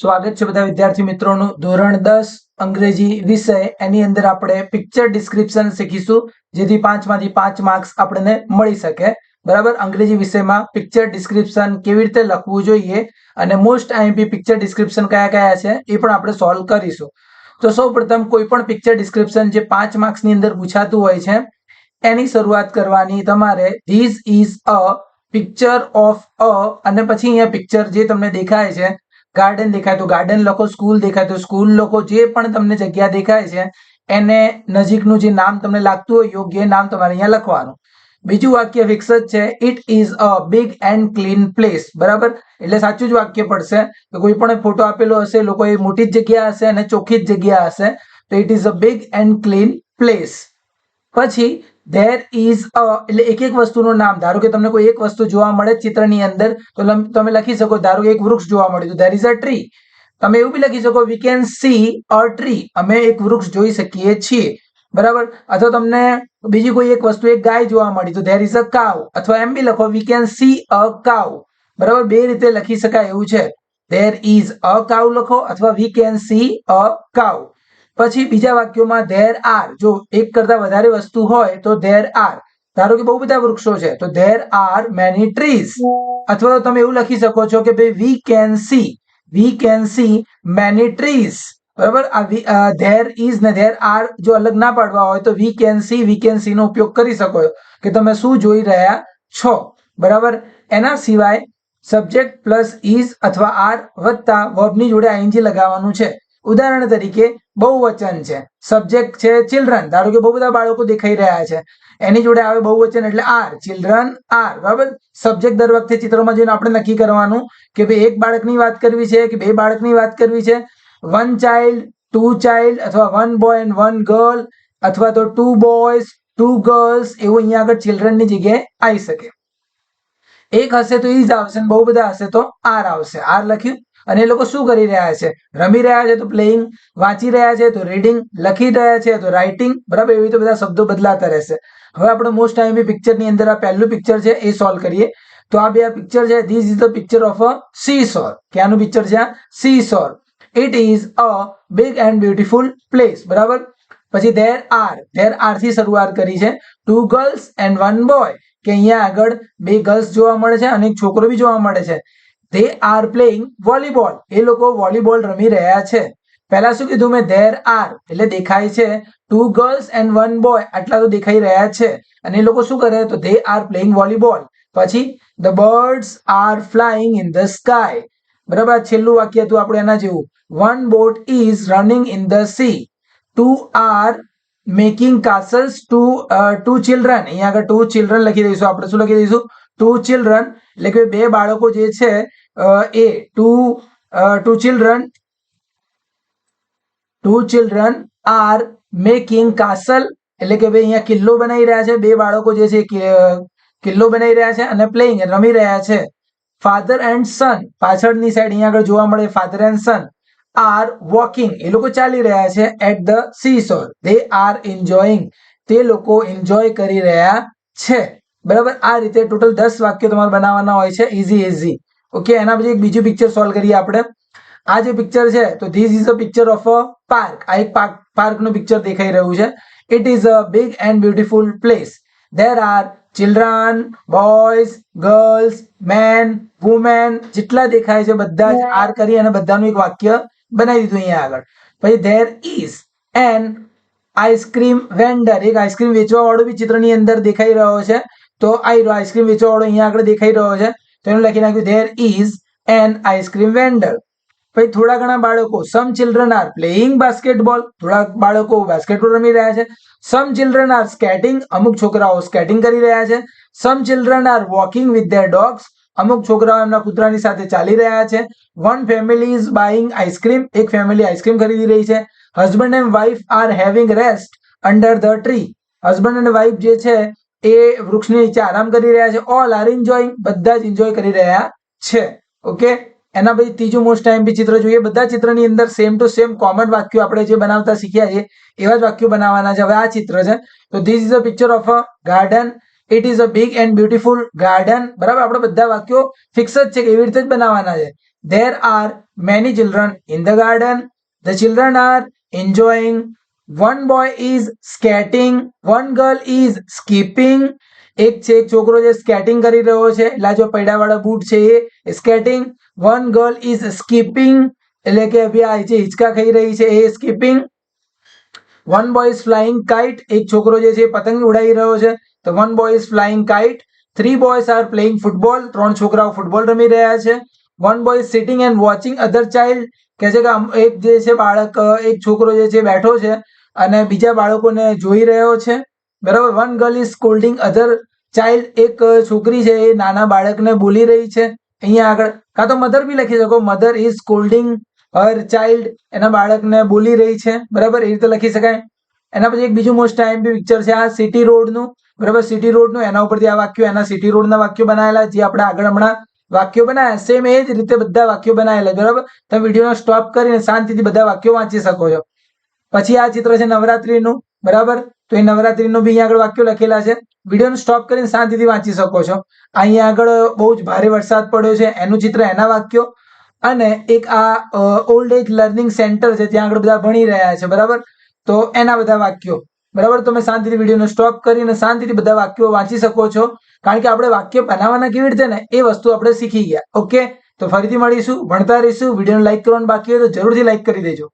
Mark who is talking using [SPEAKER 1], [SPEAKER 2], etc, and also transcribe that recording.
[SPEAKER 1] સ્વાગત છે બધા વિદ્યાર્થી મિત્રોનું. ધોરણ દસ, અંગ્રેજી વિષય, એની અંદર આપણે પિક્ચર ડિસ્ક્રિપ્શન શીખીશું, જેથી પાંચમાંથી પાંચ માર્ક્સ આપણને મળી શકે. બરાબર? અંગ્રેજી વિષયમાં પિક્ચર ડિસ્ક્રિપ્શન કેવી રીતે લખવું જોઈએ અને મોસ્ટ આઈએમપી પિક્ચર ડિસ્ક્રિપ્શન કયા કયા છે એ પણ આપણે સોલ્વ કરીશું. તો સૌ પ્રથમ કોઈ પણ પિક્ચર ડિસ્ક્રિપ્શન જે પાંચ માર્ક્સની અંદર પૂછાતું હોય છે, એની શરૂઆત કરવાની તમારે this is a picture of a અને પછી અહીંયા પિક્ચર જે તમને દેખાય છે ગાર્ડન દેખાય તો ગાર્ડન લખો સ્કૂલ દેખાય તો સ્કૂલ લખો જે પણ તમને જગ્યા દેખાય છે, એને નજીકનું જે નામ તમને લાગતું હોય, યોગ્ય નામ તમારે અહીંયા લખવાનું. બીજું વાક્ય ફિક્સ છે it is a big and clean place બરાબર? એટલે સાચું જ વાક્ય પડશે. તો કોઈ પણ ફોટો આપેલો હશે, લોકો એ મોટી જ જગ્યા હશે અને ચોખ્ખી જ જગ્યા હશે. તો it is a big and clean place પછી ધેર ઇઝ અ એટલે એક એક વસ્તુનું નામ, ધારો કે તમને કોઈ એક વસ્તુ જોવા મળે ચિત્રની અંદર, તો તમે લખી શકો, ધારો કે એક વૃક્ષ જોવા મળ્યું તો ધેર ઇઝ અ ટ્રી તમે એવું બી લખી શકો we can see a tree અમે એક વૃક્ષ જોઈ શકીએ છીએ. બરાબર? અથવા તમને બીજી કોઈ એક વસ્તુ, એક ગાય જોવા મળી, તો ધેર ઇઝ અ કાવ અથવા એમ બી લખો વી કેન સી અ કાવ બરાબર? બે રીતે લખી શકાય એવું છે. ધેર ઇઝ અ કાવ લખો, અથવા વી કેન સી અ કાવ પછી બીજા વાક્યોમાં ધેર આર જો એક કરતા વધારે વસ્તુ હોય તો ધેર આર ધારો કે બહુ બધા વૃક્ષો છે, તો ધેર આર મેની ટ્રીઝ અથવા તો તમે એવું લખી શકો છો કે ભાઈ we can see we can see many trees બરાબર? આ ધેર ઇઝ ને ધેર આર જો અલગ ના પાડવા હોય તો we can see we can see નો ઉપયોગ કરી શકો કે તમે શું જોઈ રહ્યા છો? બરાબર? એના સિવાય સબ્જેક્ટ પ્લસ ઇઝ અથવા આર વત્તા વર્બની જોડે આઈએનજી લગાવવાનું છે. ઉદાહરણ તરીકે બહુવચન છે. સબ્જેક્ટ છે ચિલ્ડ્રન ધારો કે બહુ બધા બાળકો દેખાઈ રહ્યા છે. એની જોડે આવે બહુવચન એટલે આર ચિલ્ડ્રન આર બરાબર? સબ્જેક્ટ દર વખતે ચિત્રોમાં જોઈને આપણે નક્કી કરવાનું કે ભાઈ એક બાળકની વાત કરવી છે કે બે બાળકની વાત કરવી છે? વન ચાઇલ્ડ ટુ ચાઇલ્ડ અથવા one boy and one girl અથવા તો ટુ બોયઝ ટુ ગર્લ્સ એવું અહીંયા આગળ ચિલ્ડ્રનની જગ્યાએ આવી શકે. એક હશે તો ઇઝ આવશે બહુ બધા હશે તો આર આવશે. આર લખ્યું? અને એ લોકો શું કરી રહ્યા છે? રમી રહ્યા છે તો પ્લેઇંગ વાંચી રહ્યા છે તો રીડિંગ લખી રહ્યા છે તો રાઇટિંગ બરાબર? એવી તો બધા શબ્દો બદલાતા રહેશે. હવે આપણે મોસ્ટ ટાઈમ પિક્ચરની અંદર આ પહેલું પિક્ચર છે એ સોલ્વ કરીએ. તો આ બે પિક્ચર છે this is the picture of a sea shore ક્યાંનું picture છે sea shore it is a big and beautiful place બરાબર? પછી ધેર આર ધેર આરથી શરૂઆત કરી છે. Two girls and one boy કે અહીંયા આગળ બે ગર્લ્સ જોવા મળે છે અને એક છોકરો બી જોવા મળે છે. દે આર પ્લેઇંગ વોલીબોલ એ લોકો વોલીબોલ રમી રહ્યા છે. પહેલા શું કીધું મેં? ધેર આર એટલે દેખાય છે. Two girls and one boy આટલા તો દેખાઈ રહ્યા છે. અને એ લોકો શું કરે? તો ધે આર પ્લેઇંગ વોલીબોલ પછી the birds are flying in the sky બરાબર? છેલ્લું વાક્ય હતું આપણે એના જેવું. One boat is running in the sea two are making castles two two children અહીંયા આગળ ટુ ચિલ્ડ્રન લખી દઈશું. આપણે શું લખી દઈશું? ટુ ચિલ્ડ્રન એટલે કે બે બાળકો જે છે એ two two children two children are making castle એટલે કે ભાઈ અહીંયા કિલ્લો બનાવી રહ્યા છે, બે બાળકો જે છે કિલ્લો બનાવી રહ્યા છે અને પ્લેઇંગ રમી રહ્યા છે. ફાધર એન્ડ સન પાછળની સાઈડ અહીંયા આગળ જોવા મળે father and son are walking એ લોકો ચાલી રહ્યા છે at the sea shore they are enjoying તે લોકો એન્જોય કરી રહ્યા છે. બરાબર? આ રીતે ટોટલ દસ વાક્યો તમારે બનાવવાના હોય છે ઇઝી ઇઝી ઓકે એના પછી એક બીજું પિક્ચર સોલ્વ કરીએ આપણે. આ જે પિક્ચર છે, તો this is a picture of a park આ એક પાર્ક પાર્કનું પિક્ચર દેખાઈ રહ્યું છે. It is a big and beautiful place there are children boys girls men women જેટલા દેખાય છે બધા જ આર કરી અને બધાનું એક વાક્ય બનાવી દીધું અહીંયા આગળ. પછી there is an ice cream vendor એક આઈસ્ક્રીમ વેચવા વાળો બી ચિત્રની અંદર દેખાઈ રહ્યો છે. તો આઈ રહ્યો આઈસ્ક્રીમ વેચવા વાળો અહીંયા આગળ દેખાઈ રહ્યો છે. તો એનું લખી નાખ્યું there is an ice cream vendor પછી થોડા ઘણા બાળકો some children are playing basketball થોડા બાળકો બાસ્કેટબોલ રમી રહ્યા છે. સમ ચિલ્ડ્રન આર સ્કેટિંગ અમુક છોકરાઓ સ્કેટિંગ કરી રહ્યા છે. Some children are walking with their dogs અમુક છોકરાઓ એમના કૂતરાની સાથે ચાલી રહ્યા છે. One family is buying ice cream એક ફેમિલી આઈસ્ક્રીમ ખરીદી રહી છે. Husband and wife are having rest under the tree husband અને વાઇફ જે છે એ વૃક્ષની નીચે આરામ કરી રહ્યા છે. ઓલ આર એન્જોયિંગ બધા જ એન્જોય કરી રહ્યા છે. ઓકે એના પછી ત્રીજું મોસ્ટ ટાઈમ બી ચિત્ર જોઈએ. બધા ચિત્રની અંદર સેમ ટુ સેમ કોમન વાક્યો આપણે જે બનાવતા શીખ્યા છે, એવા જ વાક્યો બનાવવાના છે. હવે આ ચિત્ર છે. તો this is a picture of a garden it is a big and beautiful garden બરાબર? આપણે બધા વાક્યો ફિક્સ જ છે કે એવી રીતે જ બનાવવાના છે. There are many children in the garden the children are enjoying one boy is skating one girl is skipping. એક છે એક છોકરો જે સ્કેટિંગ કરી રહ્યો છે એટલે આ જો પૈડાવાળા બૂટ છે એ skating one girl is skipping એટલે કે ભાઈ આ જે હિંચકા ખાઈ રહી છે એ skipping one boy is flying kite એક છોકરો જે છે એ પતંગ ઉડાવી રહ્યો છે તો one boy is flying kite three boys are playing football ત્રણ છોકરાઓ ફૂટબોલ રમી રહ્યા છે one boy is sitting and watching other child કે છે કે આમ એક જે છે બાળક અ, એક છોકરો જે છે બેઠો છે અને બીજા બાળકોને જોઈ રહ્યો છે. બરાબર one girl is scolding other child એક છોકરી છે, એ નાના બાળકને બોલી રહી છે. અહીંયા આગળ, કાં તો મધર બી લખી શકો. Mother is scolding her child એના બાળકને બોલી રહી છે. બરાબર, એ રીતે લખી શકાય. એના પછી એક બીજું મોસ્ટ આઈએમપી પિક્ચર છે, આ સિટી રોડનું બરાબર સિટી રોડનું એના ઉપરથી આ વાક્યો, એના સિટી રોડના વાક્યો બનાવેલા જે આપણે આગળ હમણાં વાક્યો બનાવ્યા સેમ એ જ રીતે બધા વાક્યો બનાવેલા બરાબર? તમે વિડીયોનો સ્ટોપ કરીને શાંતિથી બધા વાક્યો વાંચી શકો છો. પછી આ ચિત્ર છે નવરાત્રીનું, બરાબર? તો એ નવરાત્રીનું બી અહીંયા આગળ વાક્યો લખેલા છે. વિડીયોને સ્ટોપ કરીને શાંતિથી વાંચી શકો છો. અહીંયા આગળ બહુ જ ભારે વરસાદ પડ્યો છે, એનું ચિત્ર, એના વાક્યો. અને એક આ ઓલ્ડ એજ લર્નિંગ સેન્ટર છે, ત્યાં આગળ બધા ભણી રહ્યા છે, બરાબર? તો એના બધા વાક્યો. બરાબર? તમે શાંતિથી વિડીયોનો સ્ટોપ કરીને શાંતિથી બધા વાક્યો વાંચી શકો છો. કારણ કે આપણે વાક્ય બનાવવાના કેવી રીતે ને, એ વસ્તુ આપણે શીખી ગયા. ઓકે? તો ફરીથી મળીશું, ભણતા રહીશું. વિડીયોને લાઈક કરવાનું બાકી હોય તો જરૂરથી લાઈક કરી દેજો.